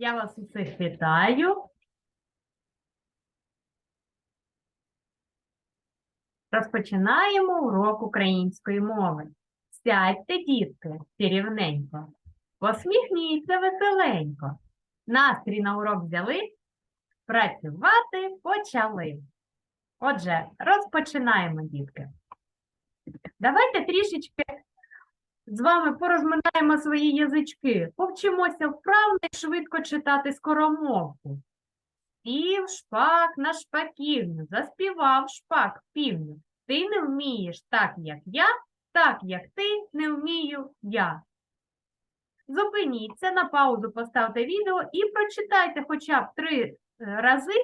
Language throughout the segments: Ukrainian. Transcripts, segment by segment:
Я вас усіх вітаю. Розпочинаємо урок української мови. Сядьте, дітки, рівненько. Посміхніться веселенько. Настрій на урок взяли. Працювати почали. Отже, розпочинаємо, дітки. Давайте трішечки з вами порозминаємо свої язички, повчимося вправно і швидко читати скоромовку. Пів шпак на шпаківню, заспівав шпак півню. Ти не вмієш так, як я, так, як ти, не вмію я. Зупиніться, на паузу поставте відео і прочитайте хоча б три е, рази,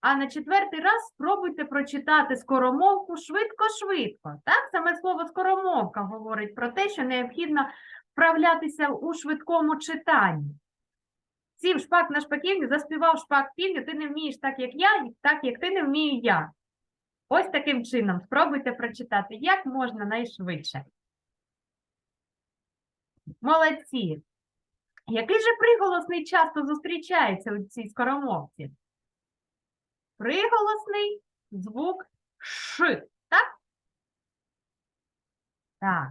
а на четвертий раз спробуйте прочитати скоромовку швидко-швидко. Так, саме слово скоромовка говорить про те, що необхідно вправлятися у швидкому читанні. Сів шпак на шпаківню, заспівав шпак півню, ти не вмієш так, як я, так, як ти не вмію я. Ось таким чином спробуйте прочитати, як можна найшвидше. Молодці. Який же приголосний часто зустрічається у цій скоромовці? Приголосний звук Ш, так? Так.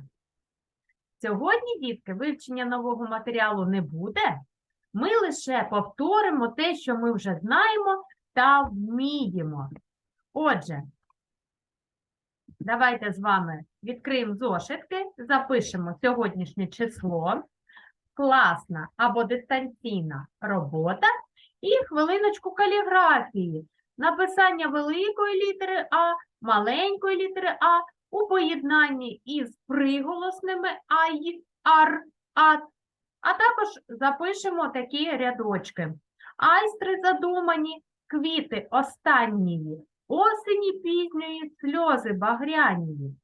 Сьогодні, дітки, вивчення нового матеріалу не буде. Ми лише повторимо те, що ми вже знаємо та вміємо. Отже, давайте з вами відкриємо зошитки, запишемо сьогоднішнє число, класна або дистанційна робота і хвилиночку каліграфії. Написання великої літери А, маленької літери А у поєднанні із приголосними ай, ар, ат, а також запишемо такі рядочки. Айстри задумані, квіти останньої, осені пізньої, сльози багряні.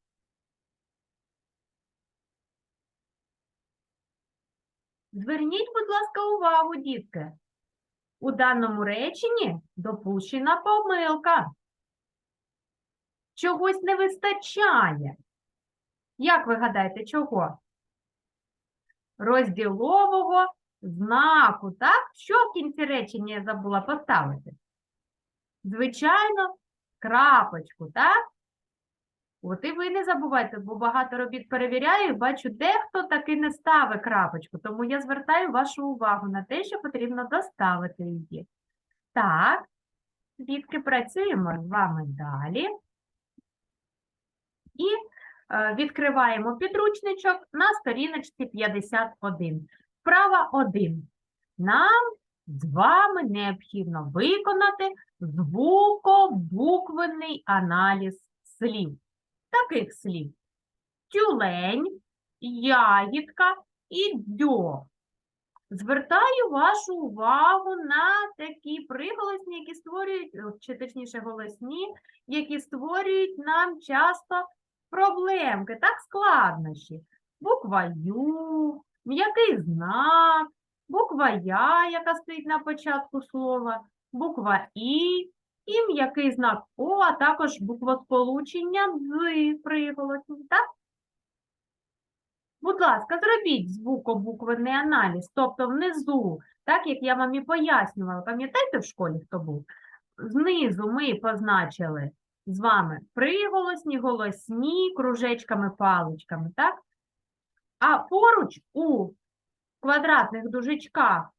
Зверніть, будь ласка, увагу, дітки. У даному реченні допущена помилка. Чогось не вистачає. Як ви гадаєте, чого? Розділового знаку, так? Що в кінці речення я забула поставити? Звичайно, крапочку, так? От і ви не забувайте, бо багато робіт перевіряю, бачу, дехто таки не ставить крапочку, тому я звертаю вашу увагу на те, що потрібно доставити її. Так, дітки, працюємо з вами далі. І е, відкриваємо підручничок на сторіночці 51. Вправа 1. Нам з вами необхідно виконати звукобуквенний аналіз слів таких слів: тюлень, ягідка і дьо. Звертаю вашу увагу на такі приголосні, які створюють, чи точніше голосні, які створюють нам часто проблемки, так складнощі. Буква Ю, м'який знак, буква Я, яка стоїть на початку слова, буква І, і м'який знак О, а також буквосполучення з приголосів, так? Будь ласка, зробіть звукобуквенний аналіз, тобто внизу, так як я вам і пояснювала, пам'ятаєте в школі, хто був? Знизу ми позначили з вами приголосні, голосні, кружечками, паличками, так? А поруч у квадратних дужечках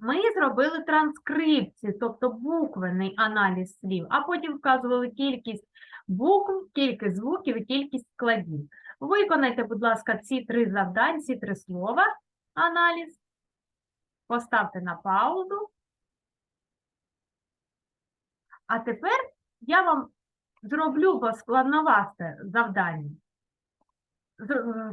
ми зробили транскрипцію, тобто буквений аналіз слів, а потім вказували кількість букв, кількість звуків і кількість складів. Виконайте, будь ласка, ці три завдання, ці три слова аналіз. Поставте на паузу. А тепер я вам зроблю складновасте завдання.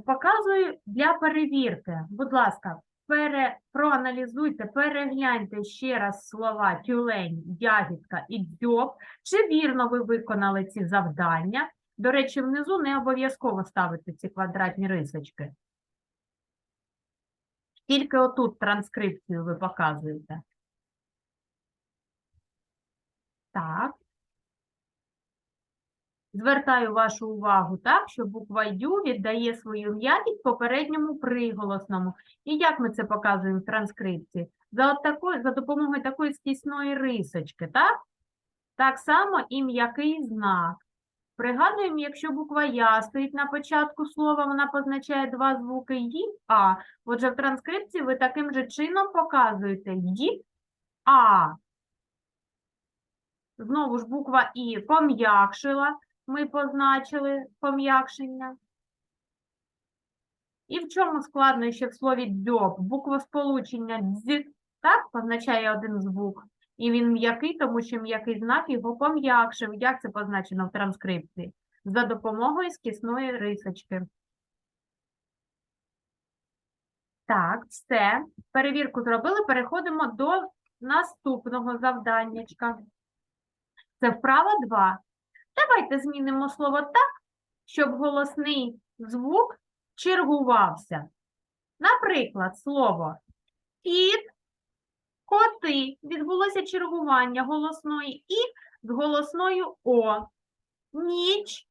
Показую для перевірки. Будь ласка, пере, проаналізуйте, перегляньте ще раз слова тюлень, ягідка і дзьоб. Чи вірно ви виконали ці завдання? До речі, внизу не обов'язково ставити ці квадратні рисочки. Тільки отут транскрипцію ви показуєте. Так. Звертаю вашу увагу так, що буква Ю віддає свою м'якість попередньому приголосному. І як ми це показуємо в транскрипції? За, от за допомогою такої стісної рисочки, так? Так само і м'який знак. Пригадуємо, якщо буква Я стоїть на початку слова, вона позначає два звуки Ї, А. Отже, в транскрипції ви таким же чином показуєте Ї, А. Знову ж буква І пом'якшила, ми позначили пом'якшення. І в чому складнощі в слові дзьоб? Буква сполучення дз, так, позначає один звук. І він м'який, тому що м'який знак його пом'якшив. Як це позначено в транскрипції? За допомогою скісної рисочки. Так, все. Перевірку зробили. Переходимо до наступного завданнячка. Це вправа 2. Давайте змінимо слово так, щоб голосний звук чергувався. Наприклад, слово кіт, коти. Відбулося чергування голосної і з голосною О. Ніч.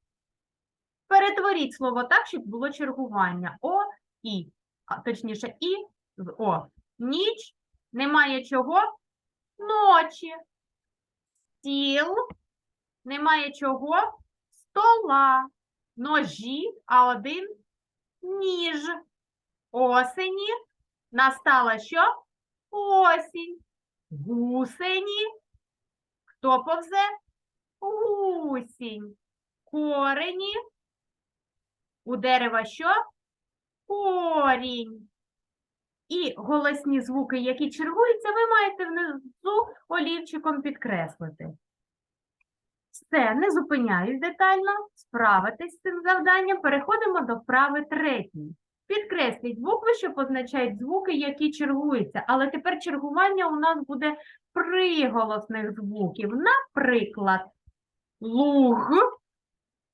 Перетворіть слово так, щоб було чергування. О, і. А, точніше, і з О. Ніч. Немає чого? Ночі. Стіл. Немає чого? Стола. Ножі, а один ніж. Осені. Настала що? Осінь. Гусені. Хто повзе? Гусінь. Корені. У дерева що? Корінь. І голосні звуки, які чергуються, ви маєте внизу олівчиком підкреслити. Все, не зупиняюсь детально, справитись з цим завданням. Переходимо до вправи третьої. Підкресліть букви, що позначають звуки, які чергуються. Але тепер чергування у нас буде приголосних звуків. Наприклад, луг,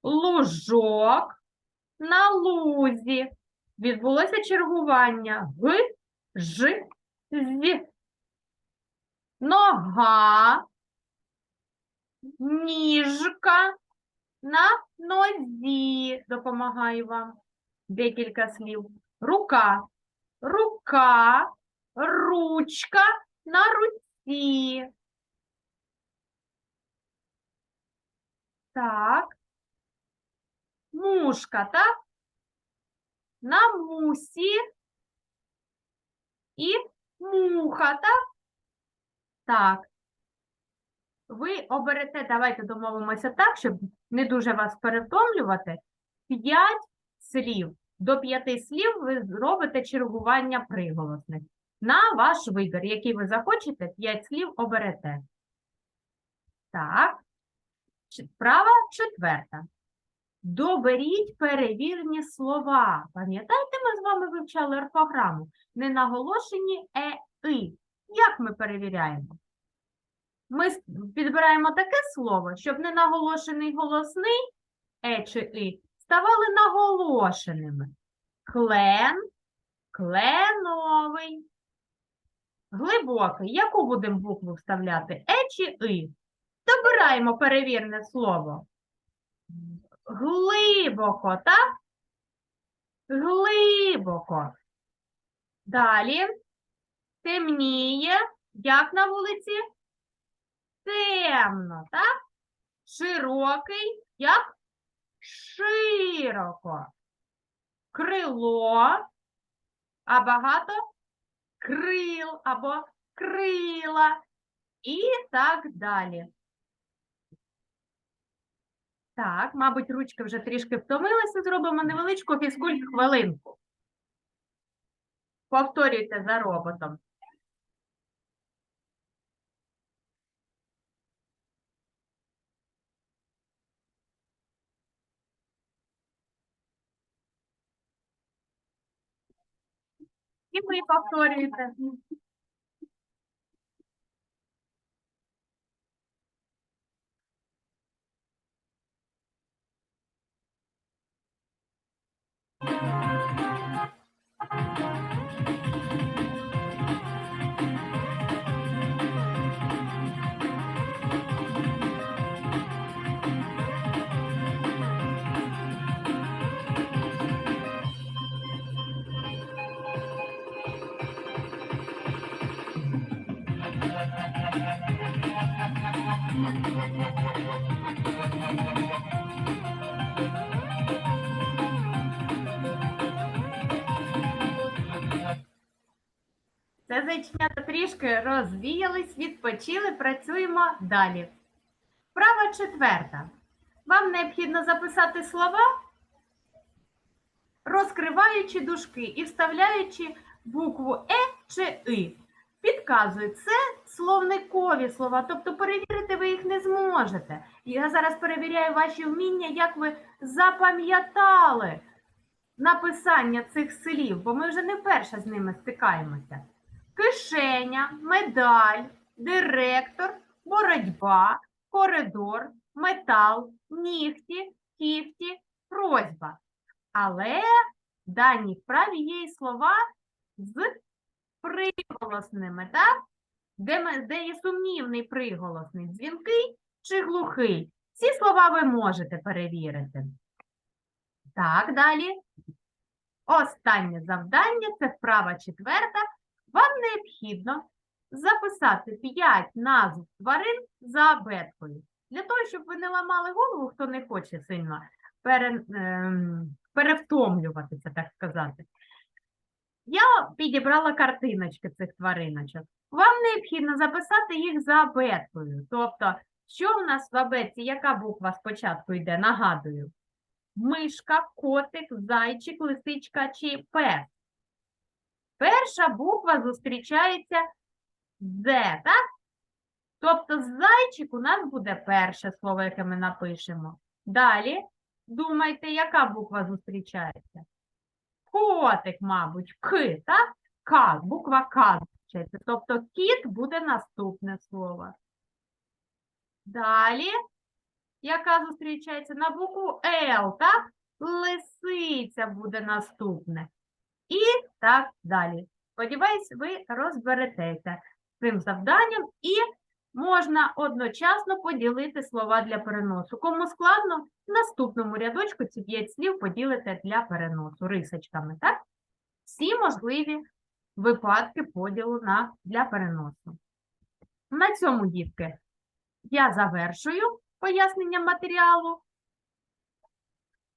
лужок, на лузі. Відбулося чергування Г, Ж, З. Нога, ніжка на нозі. Допомагаю вам декілька слів. Рука, рука, ручка на руці. Так. Мушка, так? На мусі і муха, так? Так. Ви оберете, давайте домовимося так, щоб не дуже вас перевтомлювати. П'ять слів. До п'яти слів ви зробите чергування приголосних. На ваш вибір, який ви захочете, п'ять слів оберете. Так. Вправа четверта. Доберіть перевірні слова. Пам'ятаєте, ми з вами вивчали орфограму? Ненаголошені е, и. Як ми перевіряємо? Ми підбираємо таке слово, щоб ненаголошений голосний е чи и ставали наголошеними. Клен, кленовий. Глибокий. Яку будемо букву вставляти? Е чи и? Добираємо перевірне слово. Глибоко, так? Глибоко. Далі. Темніє. Як на вулиці? Темно, так? Широкий. Як? Широко. Крило. А багато крил або крила. І так далі. Так, мабуть, ручки вже трішки втомилися. Зробимо невеличку фізкульт хвилинку. Повторюйте за роботом. И при повторе это. Це зайченята трішки розвіялись, відпочили, працюємо далі. Вправа четверта. Вам необхідно записати слова, розкриваючи дужки і вставляючи букву Е чи И. Підказую, це словникові слова, тобто перевірити ви їх не зможете. Я зараз перевіряю ваші вміння, як ви запам'ятали написання цих слів, бо ми вже не вперше з ними стикаємося. Кишеня, медаль, директор, боротьба, коридор, метал, нігті, кіфті, просьба. Але в даній вправі є і слова з приголосними, так? Де, де є сумнівний приголосний, дзвінкий чи глухий. Ці слова ви можете перевірити. Так, далі. Останнє завдання це вправа четверта. Необхідно записати 5 назв тварин за абеткою. Для того, щоб ви не ламали голову, хто не хоче сильно пере, ем, перевтомлюватися, так сказати. Я підібрала картиночки цих твариночок. Вам необхідно записати їх за абеткою. Тобто, що в нас в абетці, яка буква спочатку йде, нагадую. Мишка, котик, зайчик, лисичка чи пес. Перша буква зустрічається з, так? Тобто зайчик у нас буде перше слово, яке ми напишемо. Далі думайте, яка буква зустрічається. Котик, мабуть, К, так? К, буква К зустрічається. Тобто кіт буде наступне слово. Далі, яка зустрічається на букву Л, так? Лисиця буде наступне. І так далі. Сподіваюсь, ви розберетеся з цим завданням і можна одночасно поділити слова для переносу. Кому складно, в наступному рядочку ці 5 слів поділите для переносу рисочками, так? Всі можливі випадки поділу на, для переносу. На цьому, дітки, я завершую пояснення матеріалу,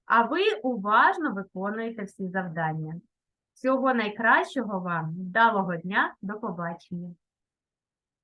а ви уважно виконуєте всі завдання. Всього найкращого вам, вдалого дня, до побачення!